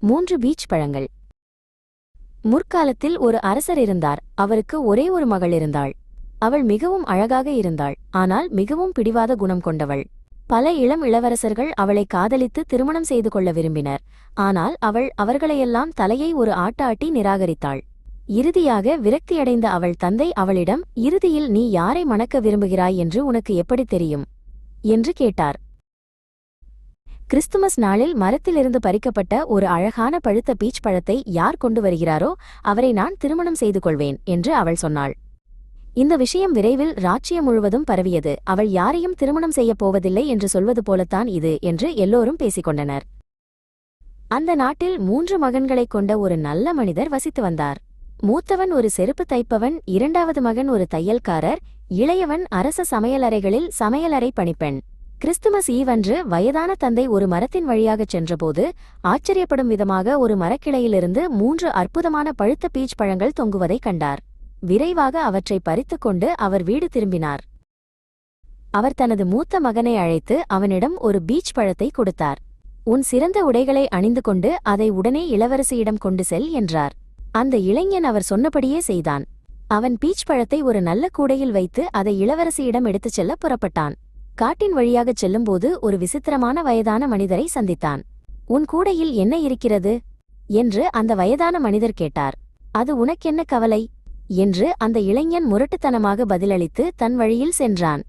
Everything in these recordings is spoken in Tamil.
மூன்று பீச் பழங்கள். முற்காலத்தில் ஒரு அரசர் இருந்தார். அவருக்கு ஒரே ஒரு மகள் இருந்தாள். அவள் மிகவும் அழகாக இருந்தாள். ஆனால் மிகவும் பிடிவாத குணம் கொண்டவள். பல இளம் இளவரசர்கள் அவளை காதலித்து திருமணம் செய்து கொள்ள விரும்பினர். ஆனால் அவள் அவர்களையெல்லாம் தலையை ஒரு ஆட்டாட்டி நிராகரித்தாள். இறுதியாக விரக்தியடைந்த அவள் தந்தை அவளிடம் இறுதியில் நீ யாரை மணக்க விரும்புகிறாய் என்று உனக்கு எப்படி தெரியும்? என்று கேட்டார். கிறிஸ்துமஸ் நாளில் மரத்திலிருந்து பறிக்கப்பட்ட ஒரு அழகான பழுத்த பீச் பழத்தை யார் கொண்டு வருகிறாரோ அவரை நான் திருமணம் செய்து கொள்வேன் என்று அவள் சொன்னாள். இந்த விஷயம் விரைவில் ராச்சியம் முழுவதும் பரவியது. அவள் யாரையும் திருமணம் செய்யப் போவதில்லை என்று சொல்வது போலத்தான் இது என்று எல்லோரும் பேசிக் கொண்டனர் அந்த நாட்டில் மூன்று மகன்களைக் கொண்ட ஒரு நல்ல மனிதர் வசித்து வந்தார். மூத்தவன் ஒரு செருப்பு தைப்பவன் இரண்டாவது மகன் ஒரு தையல்காரர் இளையவன் அரச சமையலறைகளில் சமையலறை பணிப்பெண். கிறிஸ்துமஸ் ஈவன்று வயதான தந்தை ஒரு மரத்தின் வழியாகச் சென்றபோது ஆச்சரியப்படும் விதமாக ஒரு மரக்கிளையிலிருந்து மூன்று அற்புதமான பழுத்த பீச் பழங்கள் தொங்குவதைக் கண்டார். விரைவாக அவற்றை பறித்துக்கொண்டு அவர் வீடு திரும்பினார். அவர் தனது மூத்த மகனை அழைத்து அவனிடம் ஒரு பீச் பழத்தை கொடுத்தார். உன் சிறந்த உடைகளை அணிந்து கொண்டு அதை உடனே இளவரசியிடம் கொண்டு செல் என்றார். அந்த இளைஞன் அவர் சொன்னபடியே செய்தான். அவன் பீச் பழத்தை ஒரு நல்ல கூடையில் வைத்து அதை இளவரசியிடம் எடுத்துச் செல்ல புறப்பட்டான். காட்டின் வழியாகச் செல்லும்போது ஒரு விசித்திரமான வயதான மனிதரை சந்தித்தான். உன் கூடையில் என்ன இருக்கிறது? என்று அந்த வயதான மனிதர் கேட்டார். அது உனக்கென்ன கவலை? என்று அந்த இளைஞன் முரட்டுத்தனமாக பதிலளித்து தன் வழியில் சென்றான்.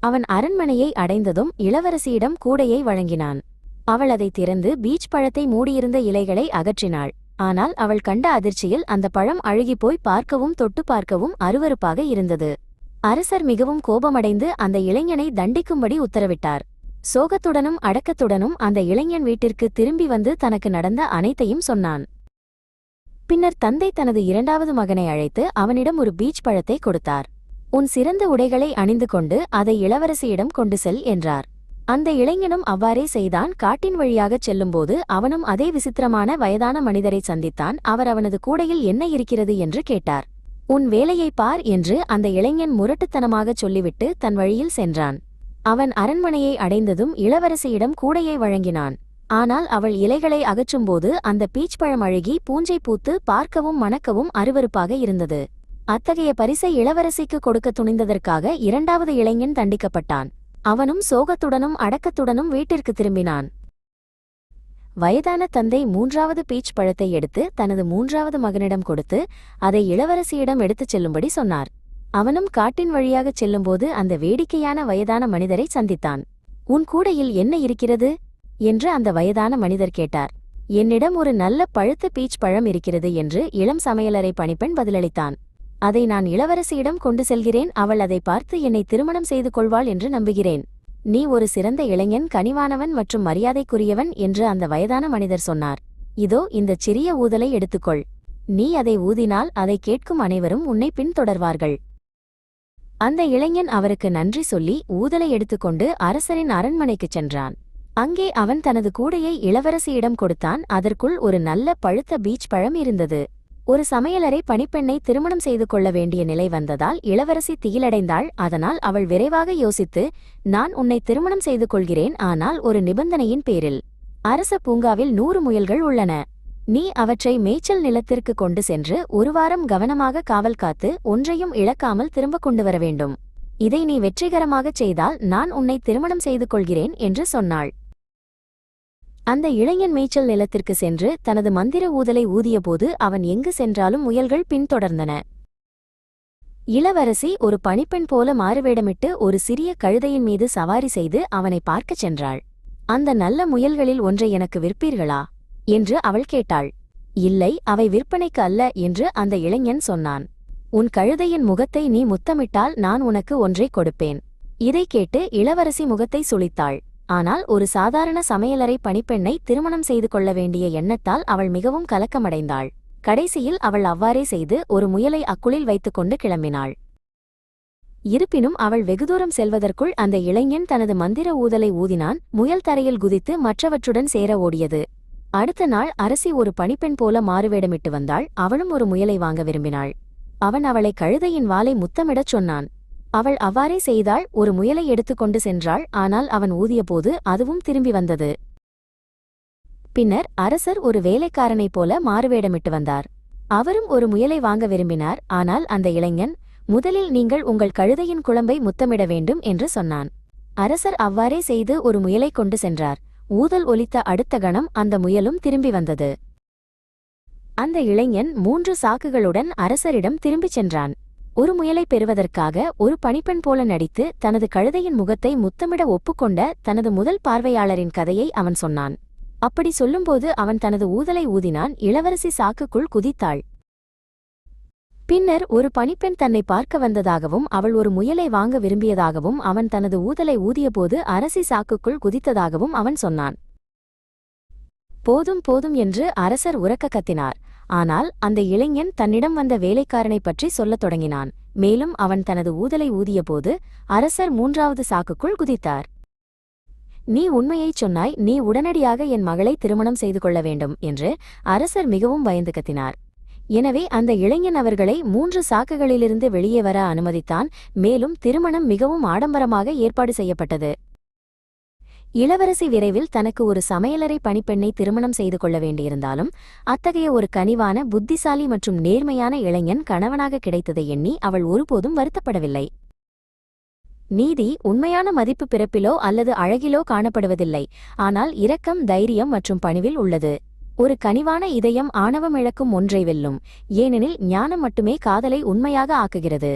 அவன் அரண்மனையை அடைந்ததும் இளவரசியிடம் கூடையை வழங்கினான். அவள் அதை திறந்து பீச் பழத்தை மூடியிருந்த இலைகளை அகற்றினாள். ஆனால் அவள் கண்ட அதிர்ச்சியில் அந்த பழம் அழுகிப்போய் பார்க்கவும் தொட்டு பார்க்கவும் அருவருப்பாக இருந்தது. அரசர் மிகவும் கோபமடைந்து அந்த இளைஞனை தண்டிக்கும்படி உத்தரவிட்டார். சோகத்துடனும் அடக்கத்துடனும் அந்த இளைஞன் வீட்டிற்கு திரும்பி வந்து தனக்கு நடந்த அனைத்தையும் சொன்னான். பின்னர் தந்தை தனது இரண்டாவது மகனை அழைத்து அவனிடம் ஒரு பீச் பழத்தை கொடுத்தார். உன் சிறந்த உடைகளை அணிந்து கொண்டு அதை இளவரசியிடம் கொண்டு செல் என்றார். அந்த இளைஞனும் அவ்வாறே செய்தான். காட்டின் வழியாகச் செல்லும்போது அவனும் அதே விசித்திரமான வயதான மனிதரை சந்தித்தான். அவர் அவனது கூடையில் என்ன இருக்கிறது என்று கேட்டார். உன் வேலையை பார் என்று அந்த இளைஞன் முரட்டுத்தனமாகச் சொல்லிவிட்டு தன் வழியில் சென்றான். அவன் அரண்மனையை அடைந்ததும் இளவரசியிடம் கூடையை வழங்கினான். ஆனால் அவள் இலைகளை அகற்றும்போது அந்த பீச் பழம் அழுகி பூஞ்சை பூத்து பார்க்கவும் மணக்கவும் அருவருப்பாக இருந்தது. அத்தகைய பரிசை இளவரசிக்கு கொடுக்க துணிந்ததற்காக இரண்டாவது இளைஞன் தண்டிக்கப்பட்டான். அவனும் சோகத்துடனும் அடக்கத்துடனும் வீட்டிற்கு திரும்பினான். வயதான தந்தை மூன்றாவது பீச் பழத்தை எடுத்து தனது மூன்றாவது மகனிடம் கொடுத்து அதை இளவரசியிடம் எடுத்துச் செல்லும்படி சொன்னார். அவனும் காட்டின் வழியாகச் செல்லும்போது அந்த வேடிக்கையான வயதான மனிதரை சந்தித்தான். உன் கூடையில் என்ன இருக்கிறது? என்று அந்த வயதான மனிதர் கேட்டார். என்னிடம் ஒரு நல்ல பழுத்த பீச் பழம் இருக்கிறது என்று இளம் சமையலறை பணிப்பெண் பதிலளித்தான். அதை நான் இளவரசியிடம் கொண்டு செல்கிறேன். அவள் அதை பார்த்து என்னை திருமணம் செய்து கொள்வாள் என்று நம்புகிறேன். நீ ஒரு சிறந்த இளைஞன் கனிவானவன் மற்றும் மரியாதைக்குரியவன் என்று அந்த வயதான மனிதர் சொன்னார். இதோ இந்தச் சிறிய ஊதலை எடுத்துக்கொள். நீ அதை ஊதினால் அதை கேட்கும் அனைவரும் உன்னை பின்தொடர்வார்கள். அந்த இளைஞன் அவருக்கு நன்றி சொல்லி ஊதலை எடுத்துக்கொண்டு அரசரின் அரண்மனைக்குச் சென்றான். அங்கே அவன் தனது கூடையை இளவரசியிடம் கொடுத்தான். அதற்குள் ஒரு நல்ல பழுத்த பீச் பழம் இருந்தது. ஒரு சமையலறை பணிப்பெண்ணை திருமணம் செய்து கொள்ள வேண்டிய நிலை வந்ததால் இளவரசி திகிலடைந்தாள். அதனால் அவள் விரைவாக யோசித்து நான் உன்னை திருமணம் செய்து கொள்கிறேன் ஆனால் ஒரு நிபந்தனையின் பேரில். அரச பூங்காவில் நூறு முயல்கள் உள்ளன. நீ அவற்றை மேய்ச்சல் நிலத்திற்கு கொண்டு சென்று ஒரு வாரம் கவனமாக காவல் காத்து ஒன்றையும் இழக்காமல் திரும்ப கொண்டு வர வேண்டும். இதை நீ வெற்றிகரமாகச் செய்தால் நான் உன்னை திருமணம் செய்து கொள்கிறேன் என்று சொன்னாள். அந்த இளைஞன் மேய்ச்சல் நிலத்திற்கு சென்று தனது மந்திர ஊதலை ஊதியபோது அவன் எங்கு சென்றாலும் முயல்கள் பின்தொடர்ந்தன. இளவரசி ஒரு பணிப்பெண் போல மாறுவேடமிட்டு ஒரு சிறிய கழுதையின் மீது சவாரி செய்து அவனை பார்க்கச் சென்றாள். அந்த நல்ல முயல்களில் ஒன்றை எனக்கு விற்பீர்களா? என்று அவள் கேட்டாள். இல்லை அவை விற்பனைக்கு அல்ல என்று அந்த இளைஞன் சொன்னான். உன் கழுதையின் முகத்தை நீ முத்தமிட்டால் நான் உனக்கு ஒன்றை கொடுப்பேன். இதைக் கேட்டு இளவரசி முகத்தை சுளித்தாள். ஆனால் ஒரு சாதாரண சமையலறை பணிப்பெண்ணை திருமணம் செய்து கொள்ள வேண்டிய எண்ணத்தால் அவள் மிகவும் கலக்கமடைந்தாள். கடைசியில் அவள் அவ்வாறே செய்து ஒரு முயலை அக்குளில் வைத்துக்கொண்டு கிளம்பினாள். இருப்பினும் அவள் வெகுதூரம் செல்வதற்குள் அந்த இளைஞன் தனது மந்திர ஊதலை ஊதினான் முயல் தரையில் குதித்து மற்றவற்றுடன் சேர ஓடியது. அடுத்த நாள் அரசி ஒரு பணிப்பெண் போல மாறுவேடமிட்டு வந்தாள் அவளும் ஒரு முயலை வாங்க விரும்பினாள். அவன் அவளை கழுதையின் வாலை முத்தமிடச் சொன்னான். அவள் அவ்வாறே செய்தாள் ஒரு முயலை எடுத்துக்கொண்டு சென்றாள் ஆனால் அவன் ஊதியபோது அதுவும் திரும்பி வந்தது. பின்னர் அரசர் ஒரு வேலைக்காரனைப் போல மாறுவேடமிட்டு வந்தார். அவரும் ஒரு முயலை வாங்க விரும்பினார் ஆனால் அந்த இளைஞன் முதலில் நீங்கள் உங்கள் கழுதையின் குழம்பை முத்தமிட வேண்டும் என்று சொன்னான். அரசர் அவ்வாறே செய்து ஒரு முயலை கொண்டு சென்றார். ஊதல் ஒலித்த அடுத்த கணம் அந்த முயலும் திரும்பி வந்தது. அந்த இளைஞன் மூன்று சாக்குகளுடன் அரசரிடம் திரும்பிச் சென்றான். ஒரு முயலை பெறுவதற்காக ஒரு பணிப்பெண் போல நடித்து தனது கழுதையின் முகத்தை முத்தமிட ஒப்புக்கொண்ட தனது முதல் பார்வையாளரின் கதையை அவன் சொன்னான். அப்படி சொல்லும்போது அவன் தனது ஊதலை ஊதினான் இளவரசி சாக்குக்குள் குதித்தாள். பின்னர் ஒரு பணிப்பெண் தன்னை பார்க்க வந்ததாகவும் அவள் ஒரு முயலை வாங்க விரும்பியதாகவும் அவன் தனது ஊதலை ஊதியபோது அரசி சாக்குக்குள் குதித்ததாகவும் அவன் சொன்னான். போதும் போதும் என்று அரசர் உறக்க கத்தினார். ஆனால் அந்த இளைஞன் தன்னிடம் வந்த வேலைக்காரனைப் பற்றி சொல்லத் தொடங்கினான். மேலும் அவன் தனது ஊதலை ஊதியபோது அரசர் மூன்றாவது சாக்குக்குள் குதித்தார். நீ உண்மையைச் சொன்னாய் நீ உடனடியாக என் மகளை திருமணம் செய்து கொள்ள வேண்டும் என்று அரசர் மிகவும் பயந்து கத்தினார். எனவே அந்த இளைஞன் அவர்களை மூன்று சாக்குகளிலிருந்து வெளியே வர அனுமதித்தான். மேலும் திருமணம் மிகவும் ஆடம்பரமாக ஏற்பாடு செய்யப்பட்டது. இளவரசி விரைவில் தனக்கு ஒரு சமையலறை பணிப்பெண்ணை திருமணம் செய்து கொள்ள வேண்டியிருந்தாலும் அத்தகைய ஒரு கனிவான புத்திசாலி மற்றும் நேர்மையான இளைஞன் கணவனாக கிடைத்ததை எண்ணி அவள் ஒருபோதும் வருத்தப்படவில்லை. நீதி உண்மையான மதிப்பு பிறப்பிலோ அல்லது அழகிலோ காணப்படுவதில்லை. ஆனால் இரக்கம் தைரியம் மற்றும் பணிவில் உள்ளது. ஒரு கனிவான இதயம் ஆணவமிழக்கும் ஒன்றை வெல்லும். ஏனெனில் ஞானம் மட்டுமே காதலை உண்மையாக ஆக்குகிறது.